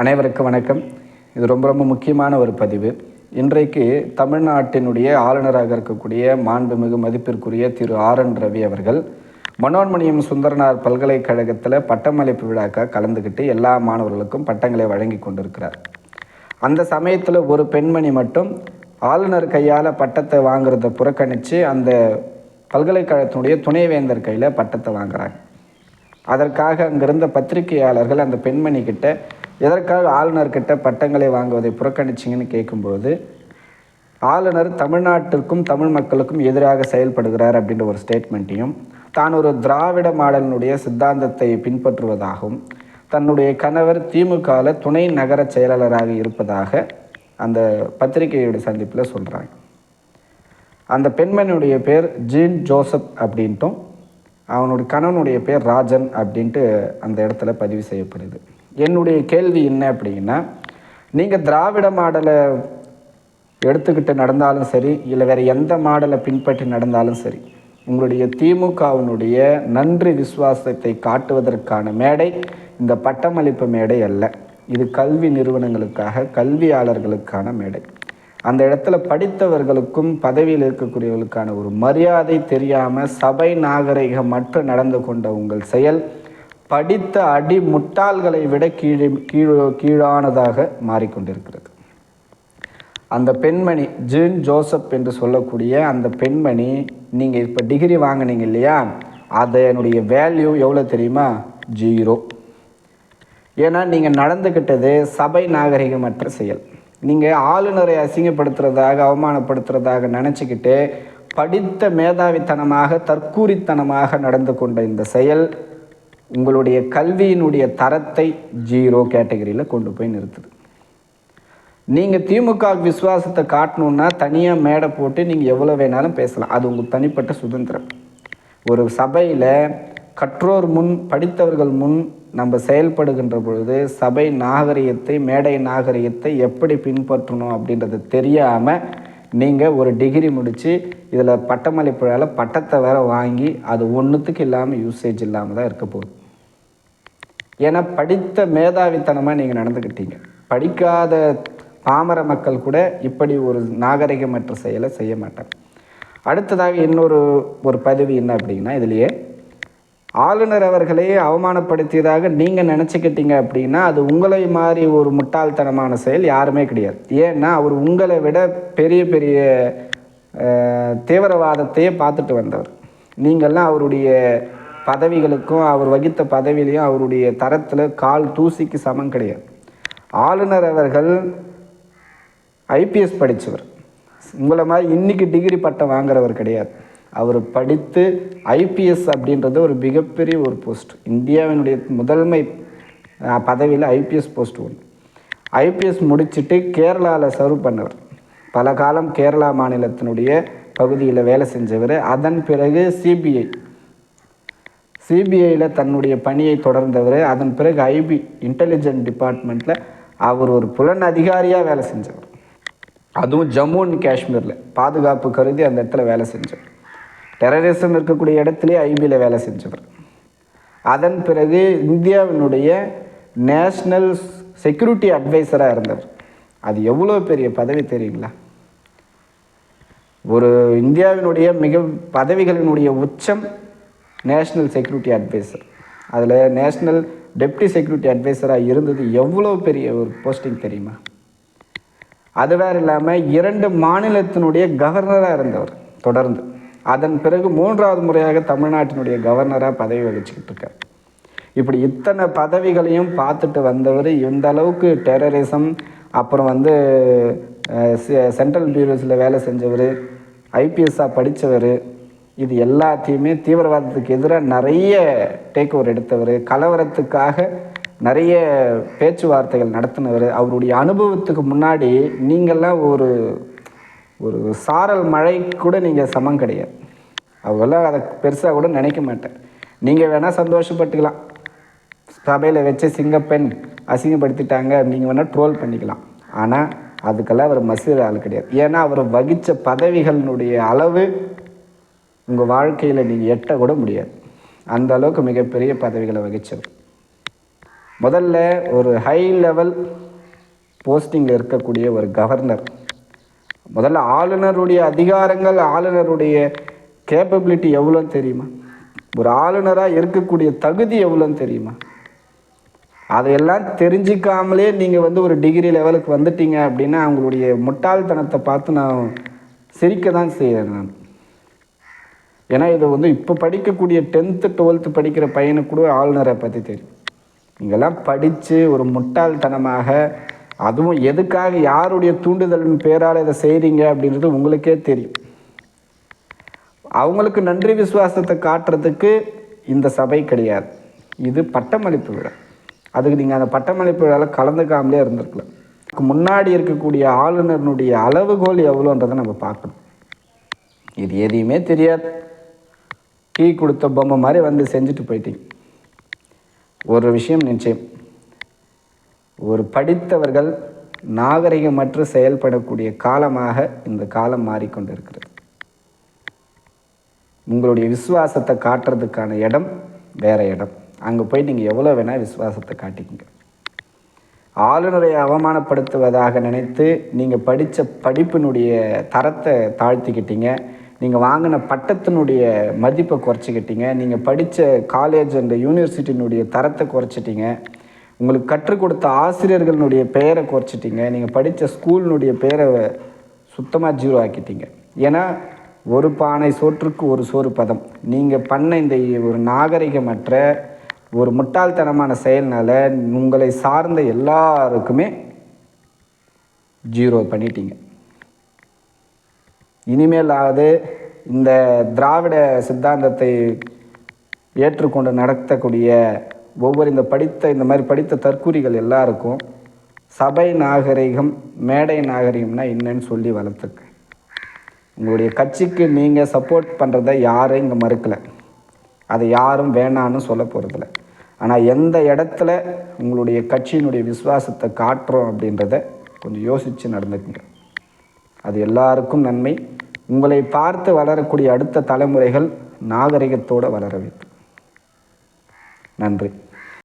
அனைவருக்கும் வணக்கம். இது ரொம்ப ரொம்ப முக்கியமான ஒரு பதிவு. இன்றைக்கு தமிழ்நாட்டினுடைய ஆளுநராக இருக்கக்கூடிய மாண்புமிகு மதிப்பிற்குரிய திரு ஆர் என் ரவி அவர்கள் மனோன்மணியம் சுந்தரனார் பல்கலைக்கழகத்தில் பட்டமளிப்பு விழாக்க கலந்துக்கிட்டு எல்லா மாணவர்களுக்கும் பட்டங்களை வழங்கி கொண்டிருக்கிறார். அந்த சமயத்தில் ஒரு பெண்மணி மட்டும் ஆளுநர் கையால் பட்டத்தை வாங்குறத புறக்கணித்து அந்த பல்கலைக்கழகத்தினுடைய துணைவேந்தர் கையில் பட்டத்தை வாங்குகிறாங்க அதற்காக அங்கிருந்த பத்திரிகையாளர்கள் அந்த பெண்மணி கிட்ட எதற்காக ஆளுநர்கிட்ட பட்டங்களை வாங்குவதை புறக்கணிச்சிங்கன்னு கேட்கும்போது ஆளுநர் தமிழ்நாட்டிற்கும் தமிழ் மக்களுக்கும் எதிராக செயல்படுகிறார் அப்படின்ற ஒரு ஸ்டேட்மெண்ட்டையும் தான் ஒரு திராவிட மாடலினுடைய சித்தாந்தத்தை பின்பற்றுவதாகவும் தன்னுடைய கணவர் திமுகவில் துணை நகர செயலாளராக இருப்பதாக அந்த பத்திரிகையுடைய சந்திப்பில் சொல்கிறாங்க அந்த பெண்மணியுடைய பேர் ஜீன் ஜோசப் அப்படின்ட்டும் அவனுடைய கணவனுடைய பேர் ராஜன் அப்படின்ட்டு அந்த இடத்துல பதிவு செய்யப்படுது. என்னுடைய கேள்வி என்ன அப்படின்னா நீங்கள் திராவிட மாடலை எடுத்துக்கிட்டு நடந்தாலும் சரி இல்லை வேறு எந்த மாடலை பின்பற்றி நடந்தாலும் சரி உங்களுடைய திமுகவினுடைய நன்றி விசுவாசத்தை காட்டுவதற்கான மேடை இந்த பட்டமளிப்பு மேடை அல்ல. இது கல்வி நிறுவனங்களுக்காக கல்வியாளர்களுக்கான மேடை. அந்த இடத்துல படித்தவர்களுக்கும் பதவியில் இருக்கக்கூடியவர்களுக்கான ஒரு மரியாதை தெரியாமல் சபை நாகரிகமற்று நடந்து கொண்ட உங்கள் செயல் படித்த அடி முட்டாள்களை விட கீழே கீழோ கீழானதாக மாறிக்கொண்டிருக்கிறது. அந்த பெண்மணி ஜீன் ஜோசப் என்று சொல்லக்கூடிய அந்த பெண்மணி நீங்கள் இப்போ டிகிரி வாங்கினீங்க இல்லையா? அதனுடைய வேல்யூ எவ்வளோ தெரியுமா? ஜீரோ. ஏன்னா நீங்கள் நடந்துக்கிட்டது சபை நாகரிகமற்ற செயல். நீங்கள் ஆளுநரை அசிங்கப்படுத்துறதாக அவமானப்படுத்துறதாக நினச்சிக்கிட்டு படித்த மேதாவித்தனமாக தற்கூரித்தனமாக நடந்து கொண்ட இந்த செயல் உங்களுடைய கல்வியினுடைய தரத்தை ஜீரோ கேட்டகரியில் கொண்டு போய் நிறுத்துது. நீங்கள் திமுக விசுவாசத்தை காட்டணுன்னா தனியாக மேடை போட்டு நீங்கள் எவ்வளோ வேணாலும் பேசலாம். அது உங்கள் தனிப்பட்ட சுதந்திரம். ஒரு சபையில் கற்றோர் முன் படித்தவர்கள் முன் நம்ம செயல்படுகின்ற பொழுது சபை நாகரிகத்தை மேடை நாகரிகத்தை எப்படி பின்பற்றணும் அப்படின்றது தெரியாமல் நீங்கள் ஒரு டிகிரி முடித்து இதில் பட்டமளிப்புழாவில் பட்டத்தை வேற வாங்கி அது ஒன்றுத்துக்கு இல்லாமல் யூசேஜ் இல்லாமல் தான் இருக்க போகுது. ஏன்னா படித்த மேதாவித்தனமாக நீங்கள் நடந்துக்கிட்டீங்க படிக்காத பாமர மக்கள் கூட இப்படி ஒரு நாகரிகமற்ற செயலை செய்ய மாட்டாங்க. அடுத்ததாக இன்னொரு ஒரு பதிவு என்ன அப்படின்னா இதுலேயே ஆளுநர் அவர்களே அவமானப்படுத்தியதாக நீங்கள் நினச்சிக்கிட்டீங்க அப்படின்னா அது உங்களை மாதிரி ஒரு முட்டாள்தனமான செயல் யாருமே கிடையாது. ஏன்னா அவர் உங்களை விட பெரிய பெரிய தீவிரவாதத்தையே பார்த்துட்டு வந்தவர். நீங்கள்லாம் அவருடைய பதவிகளுக்கும் அவர் வகித்த பதவியிலையும் அவருடைய தரத்தில் கால் தூசிக்கு சமம் கிடையாது. ஆளுநர் அவர்கள் ஐபிஎஸ் படித்தவர் உங்களை மாதிரி இன்றைக்கி டிகிரி பட்டம் வாங்குறவர் கிடையாது. அவர் படித்து ஐபிஎஸ் அப்படின்றது ஒரு மிகப்பெரிய ஒரு போஸ்ட். இந்தியாவினுடைய முதன்மை பதவியில் ஐபிஎஸ் போஸ்ட் ஒன்று. ஐபிஎஸ் முடிச்சுட்டு கேரளாவில் சர்வ் பண்ணவர். பல காலம் கேரளா மாநிலத்தினுடைய பகுதியில் வேலை செஞ்சவர். அதன் பிறகு சிபிஐ. சிபிஐயில் தன்னுடைய பணியை தொடர்ந்தவர். அதன் பிறகு ஐபி இன்டெலிஜென்ட் டிபார்ட்மெண்ட்டில் அவர் ஒரு புலன் அதிகாரியாக வேலை செஞ்சவர். அதுவும் ஜம்மு அண்ட் காஷ்மீரில் பாதுகாப்பு கருதி அந்த இடத்துல வேலை செஞ்சவர். டெரரிசம் இருக்கக்கூடிய இடத்துலேயே ஐபியில் வேலை செஞ்சவர். அதன் பிறகு இந்தியாவினுடைய நேஷ்னல் செக்யூரிட்டி அட்வைசராக இருந்தவர். அது எவ்வளோ பெரிய பதவி தெரியுங்களா? ஒரு இந்தியாவினுடைய மிக பதவிகளினுடைய உச்சம் நேஷ்னல் செக்யூரிட்டி அட்வைசர் அதில் நேஷ்னல் டெப்டி செக்யூரிட்டி அட்வைசராக இருந்தது எவ்வளோ பெரிய ஒரு போஸ்டிங் தெரியுமா? அது வேறு இல்லாமல் இரண்டு மாநிலத்தினுடைய கவர்னராக இருந்தவர் தொடர்ந்து. அதன் பிறகு மூன்றாவது முறையாக தமிழ்நாட்டினுடைய கவர்னராக பதவி வகிச்சுக்கிட்டு இருக்கார். இப்படி இத்தனை பதவிகளையும் பார்த்துட்டு வந்தவர் இந்த அளவுக்கு டெரரிசம் அப்புறம் வந்து சென்ட்ரல் பியூரோஸில் வேலை செஞ்சவர் ஐபிஎஸ்ஸாக படித்தவர் இது எல்லாத்தையுமே தீவிரவாதத்துக்கு எதிராக நிறைய டேக் ஓவர் எடுத்தவர் கலவரத்துக்காக நிறைய பேச்சுவார்த்தைகள் நடத்தினவர். அவருடைய அனுபவத்துக்கு முன்னாடி நீங்கள்லாம் ஒரு ஒரு சாரல் மழை கூட நீங்கள் சமம் கிடையாது. அவெல்லாம் அதை பெருசாக கூட நினைக்க மாட்டேன். நீங்கள் வேணால் சந்தோஷப்பட்டுக்கலாம். சபையில் வச்சு சிங்கப்பெண் அசிங்கப்படுத்திட்டாங்க நீங்கள் வேணால் ட்ரோல் பண்ணிக்கலாம். ஆனால் அதுக்கெல்லாம் அவர் மசீர் ஆள் கிடையாது. ஏன்னா அவர் வகித்த பதவிகளினுடைய அளவு உங்கள் வாழ்க்கையில் நீங்கள் எட்ட கூட முடியாது. அந்த அளவுக்கு மிகப்பெரிய பதவிகளை வகித்தவர் முதல்ல ஒரு ஹை லெவல் போஸ்டிங்கில் இருக்கக்கூடிய ஒரு கவர்னர் முதல்ல ஆளுநருடைய அதிகாரங்கள் ஆளுநருடைய கேப்பபிலிட்டி எவ்வளோன்னு தெரியுமா? ஒரு ஆளுநராக இருக்கக்கூடிய தகுதி எவ்வளோன்னு தெரியுமா? அதையெல்லாம் தெரிஞ்சிக்காமலே நீங்கள் வந்து ஒரு டிகிரி லெவலுக்கு வந்துட்டீங்க அப்படின்னா அவங்களுடைய முட்டாள்தனத்தை பார்த்து நான் சிரிக்க தான் செய்கிறேன் நான். ஏன்னா இது வந்து இப்போ படிக்கக்கூடிய டென்த்து டுவெல்த்து படிக்கிற பையனுக்கு கூட ஆளுநரை பற்றி தெரியும். நீங்கள்லாம் படித்து ஒரு முட்டாள்தனமாக அதுவும் எதுக்காக யாருடைய தூண்டுதலின் பேரால் இதை செய்கிறீங்க அப்படின்றது உங்களுக்கே தெரியும். அவங்களுக்கு நன்றி விசுவாசத்தை காட்டுறதுக்கு இந்த சபை கிடையாது. இது பட்டமளிப்பு விழா. அதுக்கு நீங்கள் அந்த பட்டமளிப்பு விழாவில் கலந்துக்காமலே இருந்திருக்கலாம். முன்னாடி இருக்கக்கூடிய ஆளுநர்னுடைய அளவுகோல் எவ்வளோன்றதை நம்ம பார்க்கணும். இது எதையுமே தெரியாது. டீ கொடுத்த பொம்மை மாதிரி வந்து செஞ்சுட்டு போயிட்டீங்க. ஒரு விஷயம் நிச்சயம். ஒரு படித்தவர்கள் நாகரிகமற்று செயல்படக்கூடிய காலமாக இந்த காலம் மாறிக்கொண்டிருக்கிறது. உங்களுடைய விசுவாசத்தை காட்டுறதுக்கான இடம் வேற இடம். அங்கே போய் நீங்கள் எவ்வளோ வேணால் விசுவாசத்தை காட்டிக்கங்க. ஆளுநரை அவமானப்படுத்துவதாக நினைத்து நீங்கள் படித்த படிப்பினுடைய தரத்தை தாழ்த்திக்கிட்டீங்க. நீங்கள் வாங்கின பட்டத்தினுடைய மதிப்பை குறைச்சிக்கிட்டீங்க. நீங்கள் படித்த காலேஜ் அண்ட் யூனிவர்சிட்டியினுடைய தரத்தை குறைச்சிட்டீங்க. உங்களுக்கு கற்றுக் கொடுத்த ஆசிரியர்களுடைய பெயரை குறைச்சிட்டீங்க. நீங்கள் படித்த ஸ்கூலினுடைய பெயரை சுத்தமாக ஜீரோ ஆக்கிட்டீங்க. ஏன்னா ஒரு பானை சோற்றுக்கு ஒரு சோறு பதம். நீங்கள் பண்ண இந்த ஒரு நாகரிகமற்ற ஒரு முட்டாள்தனமான செயல்னால் உங்களை சார்ந்த எல்லாருக்குமே ஜீரோ பண்ணிட்டீங்க. இனிமேலாவது இந்த திராவிட சித்தாந்தத்தை ஏற்றுக்கொண்டு நடத்தக்கூடிய ஒவ்வொரு இந்த படித்த இந்த மாதிரி படித்த தற்கூரிகள் எல்லாருக்கும் சபை நாகரிகம் மேடை நாகரிகம்னா என்னன்னு சொல்லி வளர்த்துருக்கேன் உங்களுடைய கட்சிக்கு நீங்கள் சப்போர்ட் பண்ணுறத யாரும் இங்கே மறுக்கலை. அதை யாரும் வேணான்னு சொல்ல போகிறதில்ல ஆனால் எந்த இடத்துல உங்களுடைய கட்சியினுடைய விசுவாசத்தை காட்டுறோம் அப்படின்றத கொஞ்சம் யோசித்து நடந்துக்குங்க. அது எல்லாருக்கும் நன்மை. உங்களை பார்த்து வளரக்கூடிய அடுத்த தலைமுறைகள் நாகரிகத்தோடு வளர வைக்கும் நன்றி.